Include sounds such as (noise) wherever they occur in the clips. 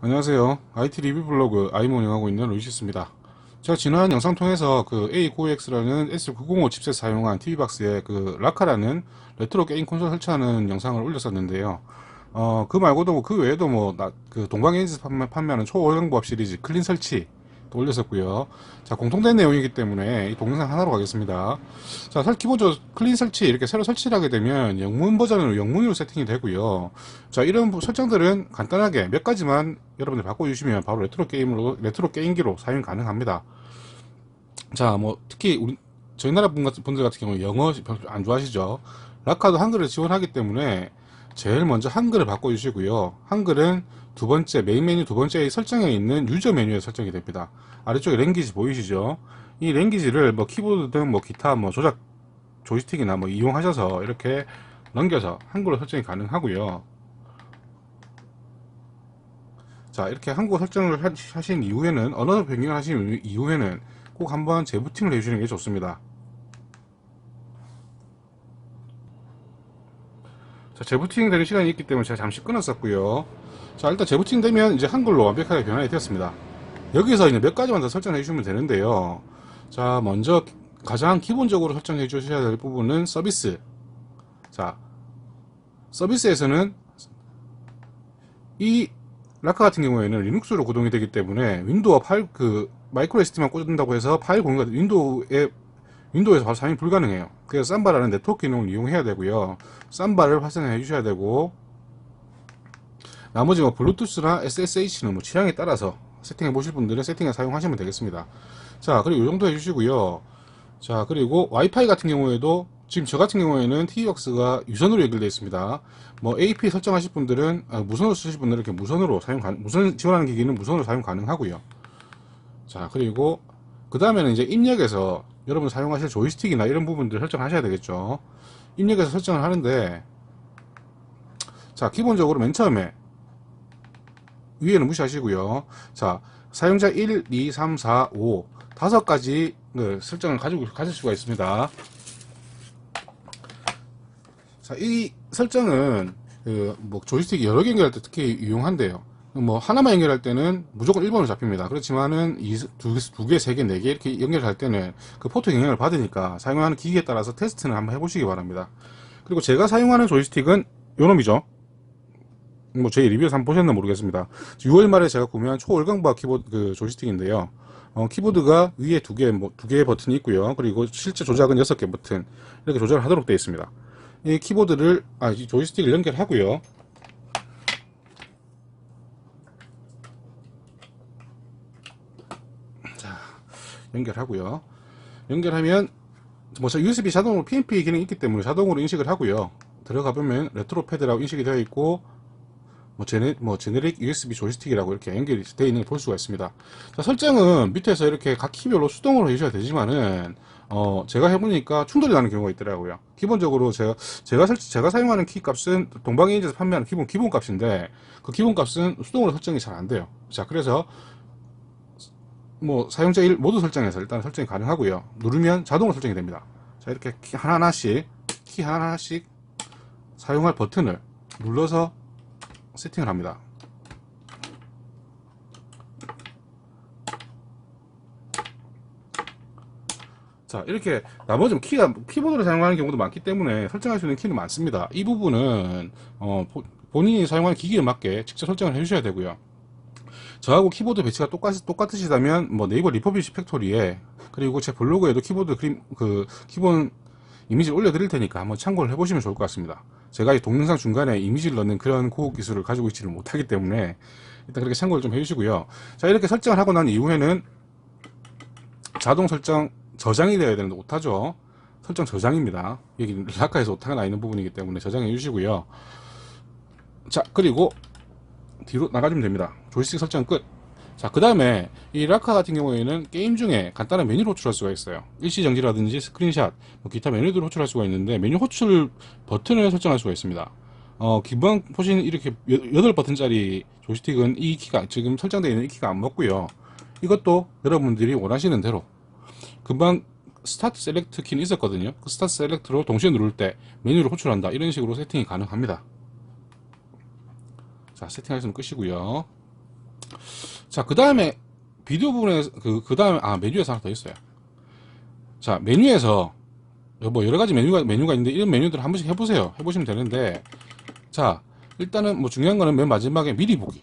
안녕하세요. IT 리뷰 블로그 아이몬 운영하고 있는 루이시스입니다. 제가 지난 영상 통해서 그 A9X라는 S905 칩셋 사용한 TV박스에 그 라카라는 레트로 게임 콘솔 설치하는 영상을 올렸었는데요. 어, 그 말고도 뭐 그 외에도 뭐, 나, 그 동방에이즈 판매, 판매하는 초고정부합 시리즈 클린 설치 또 올렸었고요. 자, 공통된 내용이기 때문에 이 동영상 하나로 가겠습니다. 자, 설, 기본적으로 클린 설치 이렇게 새로 설치를 하게 되면 영문 버전으로 영문으로 세팅이 되고요. 자, 이런 부- 설정들은 간단하게 몇 가지만 여러분들 바꿔주시면 바로 레트로 게임으로, 레트로 게임기로 사용 가능합니다. 자, 뭐, 특히 우리, 저희 나라 분들 같은 경우 영어 안 좋아하시죠? 라카도 한글을 지원하기 때문에 제일 먼저 한글을 바꿔주시고요. 한글은 두 번째, 메인 메뉴 두 번째에 설정에 있는 유저 메뉴에 설정이 됩니다. 아래쪽에 랭귀지 보이시죠? 이 랭귀지를 뭐 키보드든 뭐 기타 뭐 조작 조이스틱이나 뭐 이용하셔서 이렇게 넘겨서 한글로 설정이 가능하고요. 자, 이렇게 한국어 설정을 하- 하신 이후에는, 언어 변경을 하신 이후에는 꼭 한번 재부팅을 해주시는 게 좋습니다. 자, 재부팅 되는 시간이 있기 때문에 제가 잠시 끊었었고요. 자, 일단 재부팅 되면 이제 한글로 완벽하게 변환이 되었습니다. 여기서 이제 몇 가지만 더 설정해 주시면 되는데요. 자, 먼저 가장 기본적으로 설정해 주셔야 될 부분은 서비스. 자, 서비스에서는 이 라카 같은 경우에는 리눅스로 구동이 되기 때문에 윈도우 파일 그 마이크로 SD만 꽂는다고 해서 파일 공유가 윈도우에 윈도우에서 바로 사용이 불가능해요. 그래서 쌈바라는 네트워크 기능을 이용해야 되고요. 쌈바를 활성화해 주셔야 되고 나머지 뭐 블루투스나 SSH는 뭐 취향에 따라서 세팅해 보실 분들은 세팅해 사용하시면 되겠습니다. 자 그리고 이 정도 해주시고요. 자 그리고 와이파이 같은 경우에도 지금 저 같은 경우에는 TV박스가 유선으로 연결되어 있습니다. 뭐 AP 설정하실 분들은 아, 무선으로 쓰실 분들은 이렇게 무선으로 사용 가 무선 지원하는 기기는 무선으로 사용 가능하고요. 자 그리고 그 다음에는 이제 입력에서 여러분 사용하실 조이스틱이나 이런 부분들 설정하셔야 되겠죠. 입력에서 설정을 하는데 자 기본적으로 맨 처음에 위에는 무시하시고요. 자 사용자 1, 2, 3, 4, 5 다섯 가지 그 설정을 가지고 가질 수가 있습니다. 자, 이 설정은 그 뭐 조이스틱이 여러 개 연결할 때 특히 유용한데요. 뭐 하나만 연결할 때는 무조건 1번으로 잡힙니다. 그렇지만은 이 두, 두 개, 세 개, 네 개 이렇게 연결할 때는 그 포트 영향을 받으니까 사용하는 기기에 따라서 테스트는 한번 해보시기 바랍니다. 그리고 제가 사용하는 조이스틱은 요 놈이죠. 뭐 제 리뷰에서 한번 보셨나 모르겠습니다. 6월 말에 제가 구매한 초월광바 키보드 그 조이스틱인데요. 어, 키보드가 위에 두 개, 뭐, 두 개의 버튼이 있고요. 그리고 실제 조작은 여섯 개 버튼. 이렇게 조작을 하도록 되어 있습니다. 이 키보드를, 아, 이 조이스틱을 연결하고요. 연결하고요. 연결하면, 뭐, 저 USB 자동으로 PNP 기능이 있기 때문에 자동으로 인식을 하고요. 들어가 보면 레트로 패드라고 인식이 되어 있고, 뭐, 제네, 뭐, 제네릭 USB 조이스틱이라고 이렇게 연결이 되어 있는 걸 볼 수가 있습니다. 자, 설정은 밑에서 이렇게 각 키별로 수동으로 해주셔야 되지만은, 어, 제가 해보니까 충돌이 나는 경우가 있더라고요. 기본적으로 제가, 제가 설, 제가 사용하는 키 값은 동방에이즈에서 판매하는 기본, 기본 값인데, 그 기본 값은 수동으로 설정이 잘 안 돼요. 자, 그래서, 뭐, 사용자 1 모두 설정해서 일단 설정이 가능하고요. 누르면 자동으로 설정이 됩니다. 자, 이렇게 키 하나하나씩, 키 하나하나씩 사용할 버튼을 눌러서 세팅을 합니다. 자, 이렇게 나머지 키가 키보드를 사용하는 경우도 많기 때문에 설정할 수 있는 키는 많습니다. 이 부분은 어, 보- 본인이 사용하는 기기에 맞게 직접 설정을 해주셔야 되고요. 저하고 키보드 배치가 똑같, 똑같으시다면 뭐 네이버 리퍼블리시 팩토리에 그리고 제 블로그에도 키보드 그림 그 기본 이미지를 올려드릴 테니까 한번 참고를 해보시면 좋을 것 같습니다. 제가 이 동영상 중간에 이미지를 넣는 그런 고급 기술을 가지고 있지를 못하기 때문에 일단 그렇게 참고를 좀 해주시고요. 자 이렇게 설정을 하고 난 이후에는 자동 설정 저장이 되어야 되는데 오타죠. 설정 저장입니다. 여기 라카에서 오타가 나 있는 부분이기 때문에 저장해 주시고요. 자 그리고 뒤로 나가주면 됩니다. 조이스틱 설정 끝. 자, 그 다음에 이 라카 같은 경우에는 게임 중에 간단한 메뉴를 호출할 수가 있어요. 일시 정지라든지 스크린샷, 뭐 기타 메뉴들을 호출할 수가 있는데 메뉴 호출 버튼을 설정할 수가 있습니다. 어, 기본 보시는 이렇게 8버튼짜리 조이스틱은 이 키가 지금 설정되어 있는 이 키가 안 먹고요. 이것도 여러분들이 원하시는 대로 금방 스타트 셀렉트 키는 있었거든요. 그 스타트 셀렉트로 동시에 누를 때 메뉴를 호출한다. 이런 식으로 세팅이 가능합니다. 자, 세팅하시면 끝이고요. 자, 그 다음에 비디오 부분에 그, 그 다음에 아 메뉴에서 하나 더 있어요. 자, 메뉴에서 뭐 여러 가지 메뉴가 메뉴가 있는데 이런 메뉴들 한 번씩 해보세요. 해보시면 되는데 자 일단은 뭐 중요한 거는 맨 마지막에 미리 보기.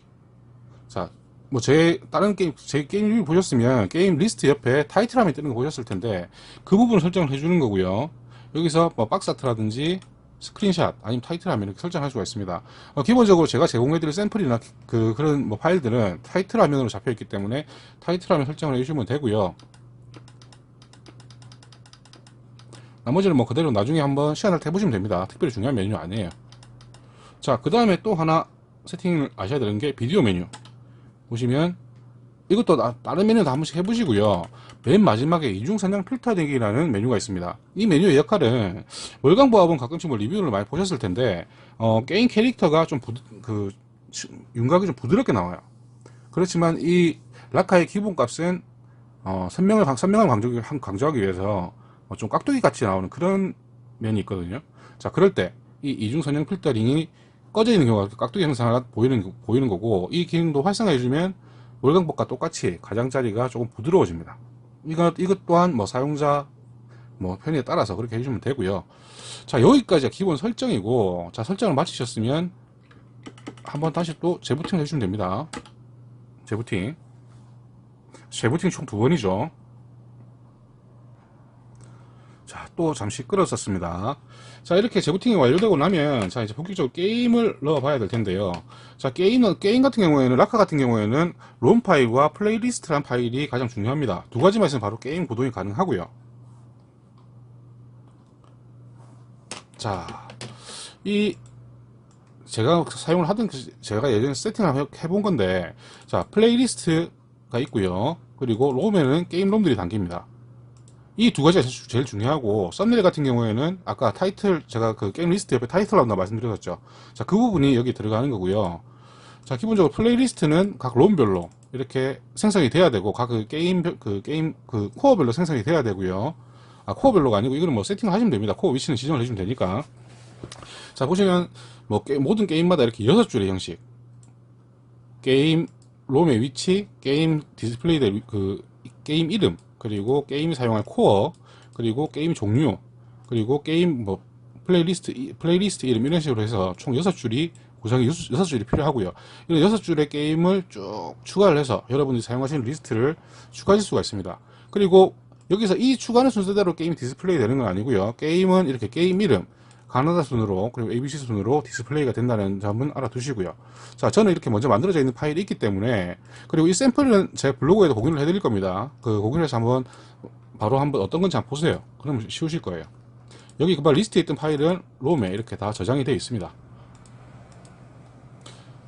자, 뭐 제 다른 게임 제 게임 보셨으면 게임 리스트 옆에 타이틀 화면 뜨는 거 보셨을 텐데 그 부분을 설정을 해주는 거고요. 여기서 뭐 박스 아트라든지 스크린샷 아니면 타이틀 화면 이렇게 설정할 수가 있습니다. 어, 기본적으로 제가 제공해드릴 샘플이나 그 그런 뭐 파일들은 타이틀 화면으로 잡혀 있기 때문에 타이틀 화면 설정을 해주시면 되고요. 나머지는 뭐 그대로 나중에 한번 시간을 해보시면 됩니다. 특별히 중요한 메뉴 아니에요. 자, 그 다음에 또 하나 세팅을 아셔야 되는 게 비디오 메뉴. 보시면 이것도 나- 다른 메뉴도 한 번씩 해보시고요. 맨 마지막에 이중선형 필터링이라는 메뉴가 있습니다. 이 메뉴의 역할은 월광보합은 가끔씩 뭐 리뷰를 많이 보셨을 텐데 어, 게임 캐릭터가 좀 부드, 그 시- 윤곽이 좀 부드럽게 나와요. 그렇지만 이 라카의 기본값은 어, 선명을 강- 선명을 한- 강조하기 위해서 어, 좀 깍두기 같이 나오는 그런 면이 있거든요. 자, 그럴 때 이 이중선형 필터링이 꺼져 있는 경우가 깍두기 형상을 보이는 보이는 거고 이 기능도 활성화해 주면 월광법과 똑같이 가장자리가 조금 부드러워집니다. 이것 이것 또한 뭐 사용자 뭐 편의에 따라서 그렇게 해주시면 되고요. 자 여기까지가 기본 설정이고 자 설정을 마치셨으면 한번 다시 또 재부팅을 해주시면 됩니다. 재부팅 재부팅 총 두 번이죠. 자, 또 잠시 끌었었습니다. 자, 이렇게 재부팅이 완료되고 나면, 자, 이제 본격적으로 게임을 넣어 봐야 될 텐데요. 자, 게임은, 게임 같은 경우에는, 라카 같은 경우에는, 롬 파일과 플레이리스트란 파일이 가장 중요합니다. 두 가지만 있으면 바로 게임 구동이 가능하고요. 자, 이, 제가 사용을 하던, 그- 제가 예전에 세팅을 해- 해본 건데, 자, 플레이리스트가 있고요. 그리고 롬에는 게임 롬들이 담깁니다. 이 두 가지가 제일- 중요하고 썸네일 같은 경우에는 아까 타이틀 제가 그 게임 리스트 옆에 타이틀 나온다 말씀드렸었죠. 자, 그 부분이 여기 들어가는 거고요. 자, 기본적으로 플레이리스트는 각 롬별로 이렇게 생성이 돼야 되고 각 그 게임 별- 그 게임 그 코어별로 생성이 돼야 되고요. 아, 코어별로가 아니고 이거는 뭐 세팅을 하시면 됩니다. 코어 위치는 지정을 해주면 되니까. 자, 보시면 뭐 게- 모든 게임마다 이렇게 여섯 줄의 형식. 게임 롬의 위치, 게임 디스플레이 될그 게임 이름, 그리고 게임이 사용할 코어, 그리고 게임 종류, 그리고 게임 뭐 플레이리스트 이- 플레이리스트 이름 이런 식으로 해서 총 여섯 줄이 구성이 여섯, 줄이 필요하고요. 이런 여섯 줄의 게임을 쭉 추가를 해서 여러분들이 사용하시는 리스트를 추가하실 수가 있습니다. 그리고 여기서 이 추가하는 순서대로 게임이 디스플레이 되는 건 아니고요. 게임은 이렇게 게임 이름, 가나다 순으로 그리고 ABC 순으로 디스플레이가 된다는 점은 알아두시고요. 자, 저는 이렇게 먼저 만들어져 있는 파일이 있기 때문에 그리고 이 샘플은 제 블로그에도 공유를 해드릴 겁니다. 그 공유해서 한번 바로 한번 어떤 건지 한번 보세요. 그러면 쉬우실 거예요. 여기 그발 리스트에 있던 파일은 롬에 이렇게 다 저장이 되어 있습니다.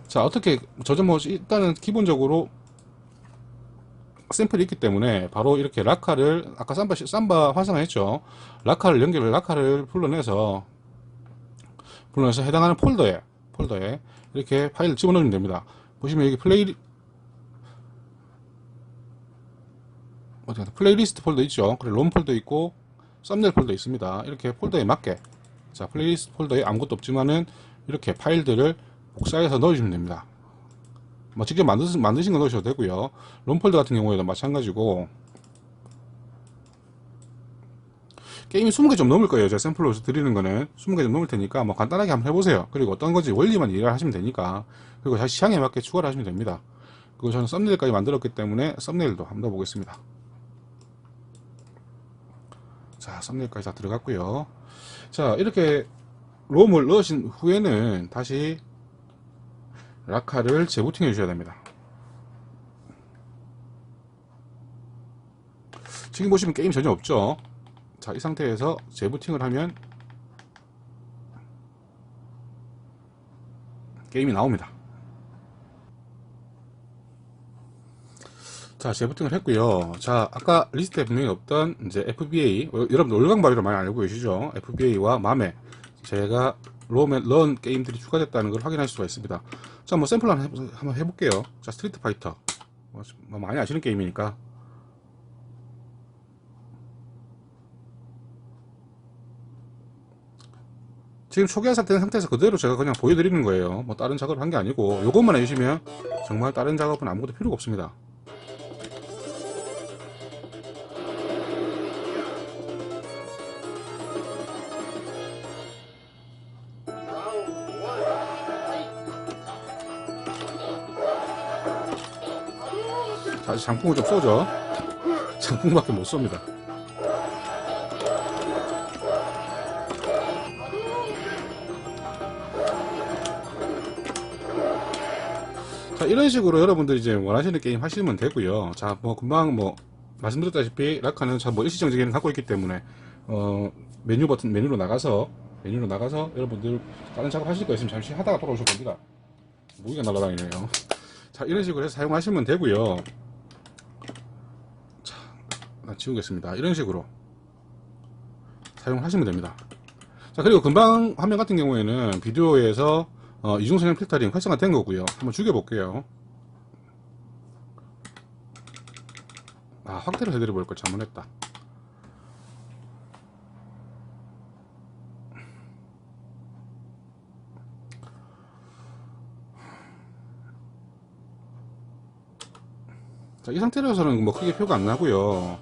자, 어떻게 저장 뭐 일단은 기본적으로 샘플이 있기 때문에 바로 이렇게 라카를 아까 삼바 삼바 활성화했죠. 라카를 연결을 라카를 불러내서 불러내서 해당하는 폴더에 폴더에 이렇게 파일을 집어넣으면 됩니다. 보시면 여기 플레이 갔다 플레이리스트 폴더 있죠. 그리고 롬 폴더 있고 썸네일 폴더 있습니다. 이렇게 폴더에 맞게 자 플레이리스트 폴더에 아무것도 없지만은 이렇게 파일들을 복사해서 넣어주시면 됩니다. 뭐 직접 만드신, 만드신 거 넣으셔도 되고요. 롬 폴더 같은 경우에도 마찬가지고 게임이 20개 좀 넘을 거예요. 제가 샘플로 드리는 거는 20개 좀 넘을 테니까 뭐 간단하게 한번 해보세요. 그리고 어떤 건지 원리만 이해를 하시면 되니까 그리고 자기 취향에 맞게 추가를 하시면 됩니다. 그리고 저는 썸네일까지 만들었기 때문에 썸네일도 한번 넣어보겠습니다. 자, 썸네일까지 다 들어갔고요. 자, 이렇게 롬을 넣으신 후에는 다시 라카를 재부팅해 주셔야 됩니다. 지금 보시면 게임 전혀 없죠? 자, 이 상태에서 재부팅을 하면 게임이 나옵니다. 자, 재부팅을 했고요. 자, 아까 리스트에 분명히 없던 이제 FBA, 어, 여러분 올강바리로 많이 알고 계시죠? FBA와 맘에 제가 롬에 런 게임들이 추가됐다는 걸 확인할 수가 있습니다. 자, 뭐 샘플 한번 해볼게요. 자, 스트리트 파이터. 뭐, 뭐 많이 아시는 게임이니까. 지금 초기화 상태는 상태에서 그대로 제가 그냥 보여드리는 거예요. 뭐 다른 작업을 한 게 아니고 요것만 해주시면 정말 다른 작업은 아무것도 필요가 없습니다. 자, 이제 장풍을 좀 쏘죠. (laughs) 장풍밖에 못 쏩니다. 자, 이런 식으로 여러분들이 이제 원하시는 게임 하시면 되고요. 자, 뭐, 금방 뭐, 말씀드렸다시피, 라카는 참뭐 일시정지 기능 갖고 있기 때문에, 어, 메뉴 버튼, 메뉴로 나가서, 메뉴로 나가서 여러분들 다른 작업 하실 거 있으면 잠시 하다가 돌아오실 겁니다. 무기가 날아다니네요. 자, 이런 식으로 해서 사용하시면 되고요. 자, 나 지우겠습니다. 이런 식으로 사용하시면 됩니다. 자, 그리고 금방 화면 같은 경우에는 비디오에서 어, 이중선형 필터링 활성화된 거고요. 한번 죽여볼게요. 아, 확대를 해드려 볼걸 잘못했다. 자, 이 상태로서는 뭐 크게 표가 안 나고요.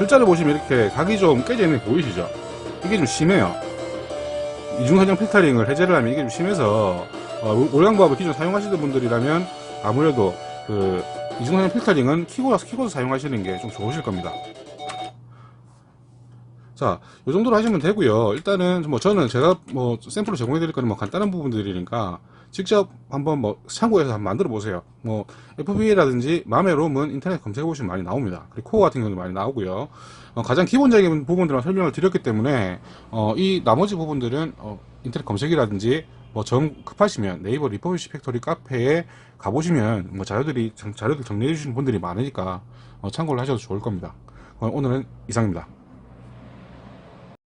글자를 보시면 이렇게 각이 좀 깨져 있는 게 보이시죠? 이게 좀 심해요. 이중선형 필터링을 해제를 하면 이게 좀 심해서 어, 올강법을 기존 사용하시던 분들이라면 아무래도 그 이중선형 필터링은 키고서 키고서 사용하시는 게 좀 좋으실 겁니다. 자, 요 정도로 하시면 되고요. 일단은 뭐 저는 제가 뭐 샘플로 제공해 드릴 거는 뭐 간단한 부분들이니까 직접 한번 뭐 참고해서 한번 만들어 보세요. 뭐 FBA라든지 마메롬은 인터넷 검색해 보시면 많이 나옵니다. 그리고 코어 같은 경우도 많이 나오고요. 어, 가장 기본적인 부분들만 설명을 드렸기 때문에 어, 이 나머지 부분들은 어, 인터넷 검색이라든지 뭐정 급하시면 네이버 리퍼비시 팩토리 카페에 가보시면 뭐 자료들이 정- 자료들 정리해 주시는 분들이 많으니까 어, 참고를 하셔도 좋을 겁니다. 어, 오늘은 이상입니다.